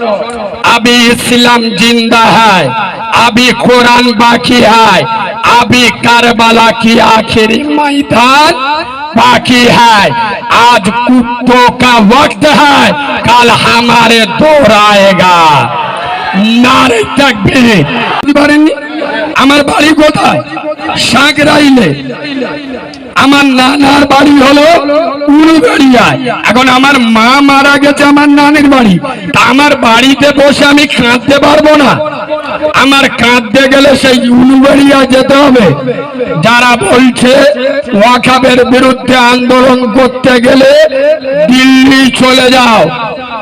अभी इस्लाम जिंदा है अभी कुरान बाकी है अभी करबला की आखिरी मैदान बाकी है आज कुत्तों का वक्त है कल हमारे दौर आएगा नारे तक भी আমার বাড়ি কোথায়? সাগরাইলে আমার নানার বাড়ি হলো উলুবেড়িয়ায় এখন আমার মা মারা গেছে আমার নানির বাড়ি। তা আমার বাড়িতে বসে আমি কাঁদতে পারব না। আমার কাঁদতে গেলে সেই উলুবেড়িয়া যেতে হবে। যারা বলছে, ওয়াকাবের বিরুদ্ধে আন্দোলন করতে গেলে দিল্লি চলে যাও।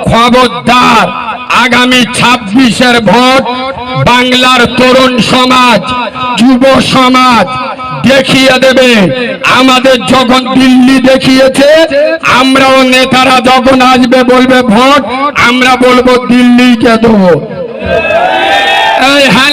খবরদার। আগামী ছাব্বিশের ভোট বাংলার তরুণ সমাজ, যুব সমাজ দেখিয়ে দেবে। আমাদের যখন দিল্লি দেখিয়েছে, আমরাও নেতারা যখন আসবে বলবে ভোট, আমরা বলব দিল্লিকে দেবো। এই হ্যাঁ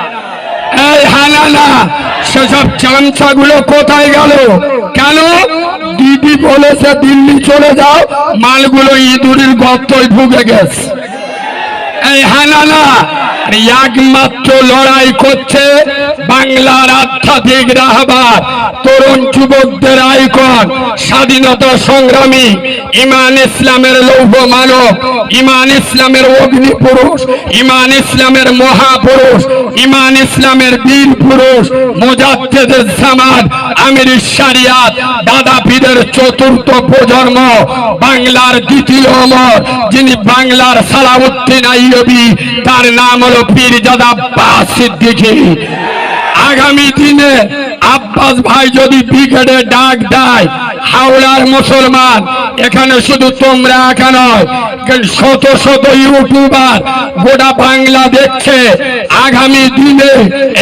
এই হানানা, সেসব কোথায় গেল? কেন? দিদি বলেছে দিল্লি চলে যাও, মালগুলো ইঁদুরের গর্তয় ঢুকে গেছে। এই আর একমাত্র লড়াই করছে বাংলার আধ্যাত্মিক রাহবার তরুণ যুবকদের আইকন, স্বাধীনতা সংগ্রামী ইমান ইসলামের লৌহ মানব, ইমান ইসলামের অগ্নি পুরুষ ইমান ইসলামের মহাপুরুষ, ইমান ইসলামের বীর পুরুষ মোজাদ্দেদের জামান আমির শারিয়াত দাদা পীরের চতুর্থ প্রজন্ম, বাংলার দ্বিতীয় অমর, যিনি বাংলার সালাউদ্দিন আইয়বি, তার নাম হলো পীরজাদা আব্বাস সিদ্দিকী। আগামী দিনে আব্বাস ভাই যদি ব্রিগেডে ডাক দেয় হাওড়ার মুসলমান, এখানে শুধু তোমরা একা নয় শত শত ইউটিউবার গোটা বাংলা দেখছে আগামী দিনে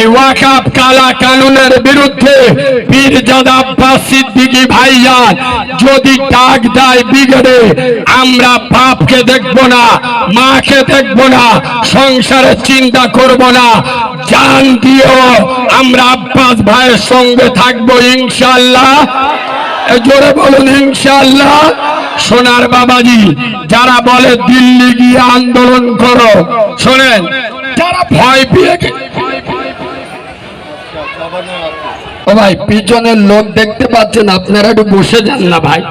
এই ওয়াকাপ কালা কানুনের বিরুদ্ধে পীরজাদা আব্বাস সিদ্দিকী ভাইজান যদি ডাক দেয় ব্রিগেডে আমরা বাপকে দেখব না, মাকে দেখব না, সংসারের চিন্তা করব না। জান দিও, আমরা আব্বাস ভাইয়ের সঙ্গে থাকব ইনশাল্লাহ জোরে বলুন ইনশাল্লাহ সোনার বাবাজি যারা বলে দিল্লি গিয়ে আন্দোলন করো শোনেন যারা ভয় পেয়ে ও ভাই পিছনের লোক দেখতে পাচ্ছেন আপনারা একটু বসে যান না ভাই।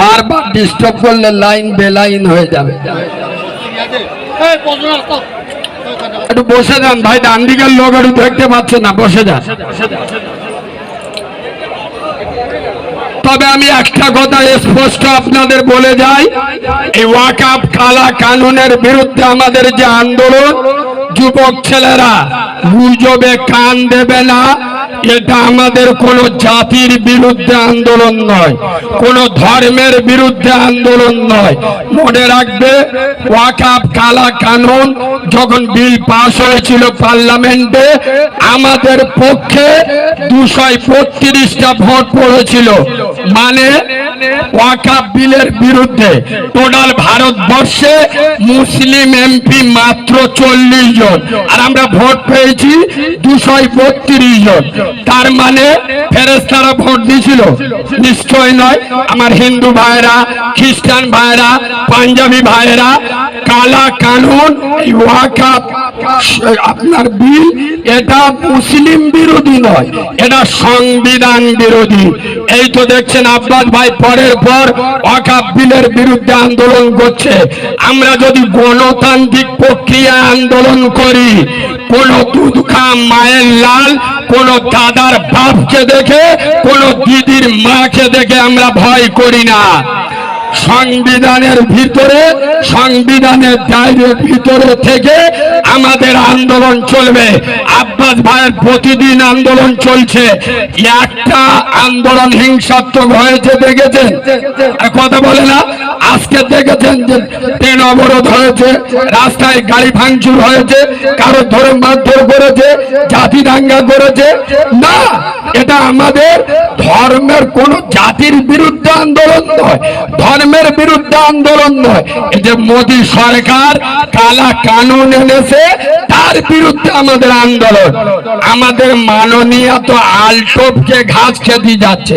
বারবার ডিস্টার্ব করলে লাইন বেলাইন হয়ে যাবে। একটু বসে যান ভাই ডান দিকের লোক একটু দেখতে পাচ্ছে না বসে যান। তবে আমি একটা কথা স্পষ্ট আপনাদের বলে যাই। এই ওয়াকাপ কালা কানুনের বিরুদ্ধে আমাদের যে আন্দোলন, যুবক ছেলেরা, গুজবে কান দেবে না। এটা আমাদের কোন জাতির বিরুদ্ধে আন্দোলন নয়, কোন ধর্মের বিরুদ্ধে আন্দোলন নয়। মনে রাখবে ওয়াকাপ কালা কানুন যখন বিল পাশ হয়েছিল পার্লামেন্টে, আমাদের পক্ষে দুশো বত্রিশটা ভোট পড়েছিল। মানে ওয়াকাপ বিলের বিরুদ্ধে। টোটাল ভারতবর্ষে মুসলিম এমপি মাত্র চল্লিশ জন। আর আমরা ভোট পেয়েছি দুশো বত্রিশ জন। তার মানে ফেরেস্তারা ভোট দিয়েছিল। নিশ্চয় নয়। আমার হিন্দু ভাইরা খ্রিস্টান ভাইরা পাঞ্জাবি ভাইরা কালা কানুন আপনার বিল, এটা মুসলিম বিরোধী নয়, এটা সংবিধান বিরোধী। এই তো দেখছেন আব্বাস ভাই পরের পর ওয়াকাপ বিলের বিরুদ্ধে আন্দোলন করছে। আমরা যদি গণতান্ত্রিক প্রক্রিয়া আন্দোলন করি, কোন দুধ খা মায়ের লাল কোন দাদার বাপকে দেখে কোন দিদির মাকে দেখে আমরা ভয় করি না। সংবিধানের ভিতরে, সংবিধানের দায়ের ভিতরে থেকে আমাদের আন্দোলন চলবে। আব্বা আব্বাস ভাইয়ের প্রতিদিন আন্দোলন চলছে। একটা আন্দোলন হিংসাত্মক হয়েছে, দেখেছেন? কথা বলে না, আজকে দেখেছেন যে ট্রেন অবরোধ হয়েছে, রাস্তায় গাড়ি ভাঙচুর হয়েছে, কারও ধরে মারধর করেছে, জাতি দাঙ্গা করেছে। না, এটা আমাদের ধর্মের কোন জাতির বিরুদ্ধে আন্দোলন নয়, ধর্মের বিরুদ্ধে আন্দোলন নয়। এই যে মোদী সরকার কালা কানুন এনেছে, তার বিরুদ্ধে আমাদের আন্দোলন। আমাদের মাননীয় তো আলটোপকে ঘাস খেতে যাচ্ছে।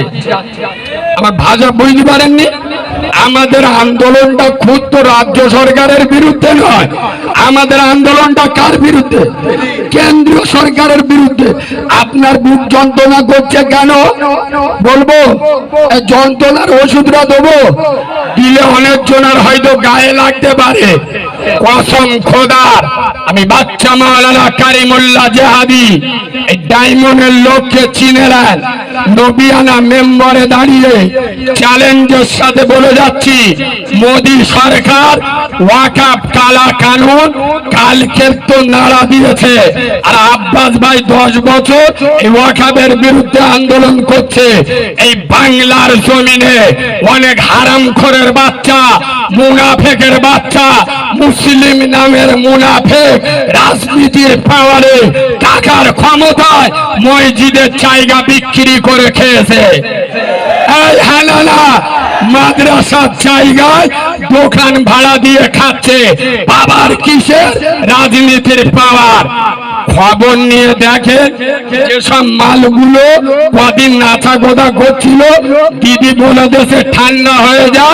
আমার ভাষা বুঝতে পারেননি? আমাদের আন্দোলনটা ক্ষুদ্র রাজ্য সরকারের বিরুদ্ধে নয়। আমাদের আন্দোলনটা কার বিরুদ্ধে? কেন্দ্রীয় সরকারের বিরুদ্ধে। আপনার বুক যন্ত্রণা করছে কেন? বলব যন্ত্রণার ওষুধটা দেবো। দিলে অনেক জনের হয়তো গায়ে লাগতে পারে। কসম খোদার। আমি বাচ্চা মাওলানা কারিমুল্লাহ জেহাদি। ডায়মন্ডের লোককে চিনে নেন। নবিয়ানা মেম্বারে দাঁড়িয়ে চ্যালেঞ্জের সাথে বলে যাচ্ছি, মোদী সরকার ওয়াকাপ কালা কানুন কালকের তো নাড়া দিয়েছে। আর আব্বাস ভাই দশ বছর এই ওয়াকাবের বিরুদ্ধে আন্দোলন করছে। এই বাংলার জমিনে অনেক হারাম খোরের বাচ্চা, মুনাফেকের বাচ্চা, মুসলিম নামের মুনাফেক রাজনীতির পাওয়ারে টাকার ক্ষমতায় মসজিদের জায়গা বিক্রি করে খেয়েছে। এই হানানা মাদ্রাসার জায়গায় দোকান ভাড়া দিয়ে খাচ্ছে। বাবার কিসের? রাজনীতির পাওয়ার। খবর নিয়ে দেখে যেসব মালগুলো কদিন নাচা গোদা করছিল, দিদি বলে দেশে ঠান্ডা হয়ে যা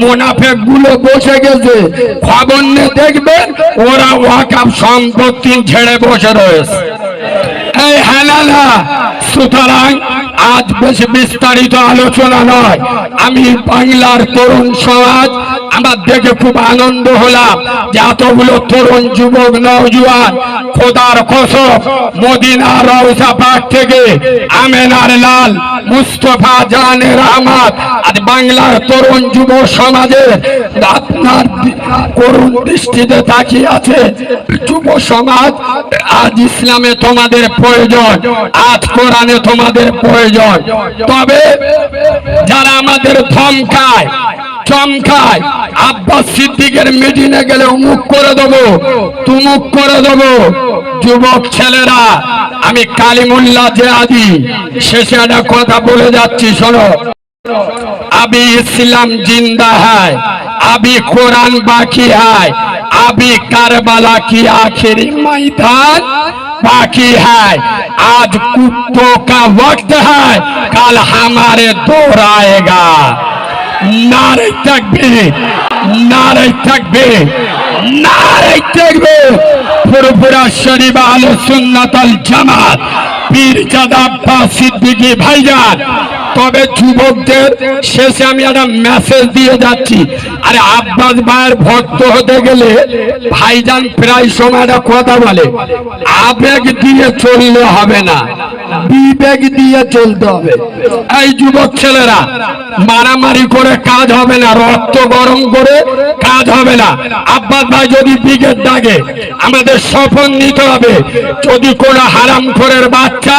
মোনাফেকগুলো বসে গেছে। খবর নিয়ে দেখবেন ওরা ওয়াকাপ সম্পত্তি ছেড়ে বসে রয়েছে। এই হানানা সুতরাং আজ বেশি বিস্তারিত আলোচনা নয়। আমি বাংলার তরুণ সমাজ আমার দেখে খুব আনন্দ হলাম যে এতগুলো তরুণ যুবক, নওজুয়ান, খোদার কসম, মদিনা রওজা পাক থেকে আমেনার লাল, মুস্তফা জানের আহমদ আজ বাংলার তরুণ যুব সমাজের আপনার করুণ দৃষ্টিতে তাকিয়ে আছে। যুব সমাজ, আজ ইসলামে তোমাদের প্রয়োজন, আজ কোরআনে তোমাদের প্রয়োজন। তবে যারা আমাদের ধমকায় চমকায় আব্বাস সিদ্দিকের মিটিংয়ে গেলে উমুক করে দেবো তুমুক করে দেবো যুবক ছেলেরা আমি কালিমুল্লাহ যে আদি শেষে একটা কথা বলে যাচ্ছি শোনো अभी इस्लाम जिंदा है अभी कुरान बाकी है अभी करबला की आखिरी मैदान बाकी है आज कुत्तों का वक्त है कल हमारे दौर आएगा নারাই থাকবে নারাই থাকবে নারাই থাকবে। পুরোপুরা শনিবা আলো সুন্নাতাল জামাত পীরজাদা বা সিদ্দিকি ভাইজান তবে যুবকদের শেষে আমি একটা মেসেজ দিয়ে যাচ্ছি। আরে আব্বাস ভাইয়ের ভক্ত হতে গেলে ভাইজান প্রায় সময় একটা কথা বলে, আবেগ দিয়ে চললে হবে না, বিবেক দিয়ে চলতে হবে। এই যুবক ছেলেরা, মারামারি করে কাজ হবে না, রক্ত গরম করে কাজ হবে না। আব্বাস ভাই যদি বিগের দাগে, আমাদের সফল নিতে হবে। যদি কোনো হারাম বাচ্চা